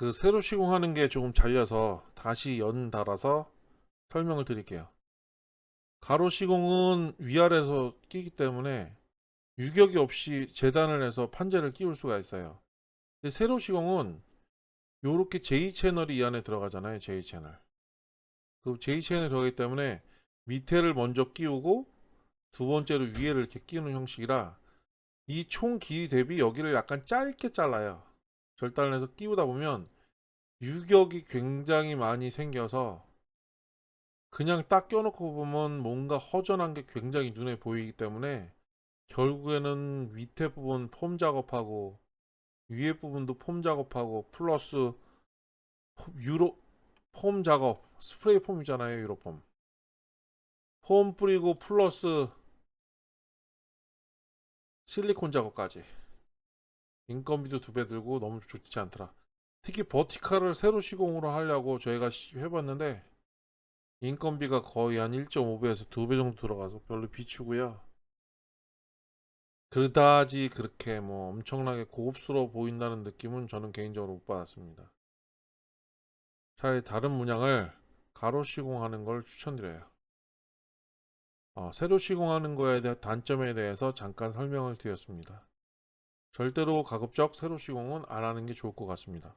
그 세로 시공하는 게 조금 잘려서 다시 연 달아서 설명을 드릴게요. 가로 시공은 위아래에서 끼기 때문에 유격이 없이 재단을 해서 판재를 끼울 수가 있어요. 근데 세로 시공은 요렇게 J 채널이 이 안에 들어가잖아요. J 채널. 그 J 채널이 들어가기 때문에 밑에를 먼저 끼우고 두 번째로 위에를 이렇게 끼우는 형식이라 이 총 길이 대비 여기를 약간 짧게 잘라요. 절단을 해서 끼우다 보면 유격이 굉장히 많이 생겨서 그냥 딱 껴놓고 보면 뭔가 허전한 게 굉장히 눈에 보이기 때문에 결국에는 밑에 부분 폼 작업하고 위에 부분도 폼 작업하고 플러스 폼- 유로 폼 작업 스프레이 폼이잖아요 유로 폼. 폼 뿌리고 플러스 실리콘 작업까지 인건비도 두 배 들고 너무 좋지 않더라 특히 버티칼을 세로 시공으로 하려고 저희가 시- 해봤는데 인건비가 거의 한 1.5배에서 2배 정도 들어가서 별로 비추고요 그다지 그렇게 뭐 엄청나게 고급스러워 보인다는 느낌은 저는 개인적으로 못 받았습니다. 차라리 다른 문양을 가로 시공하는 걸 추천드려요. 어, 세로 시공하는 거에 대한 단점에 대해서 잠깐 설명을 드렸습니다. 절대로 가급적 세로 시공은 안 하는 게 좋을 것 같습니다.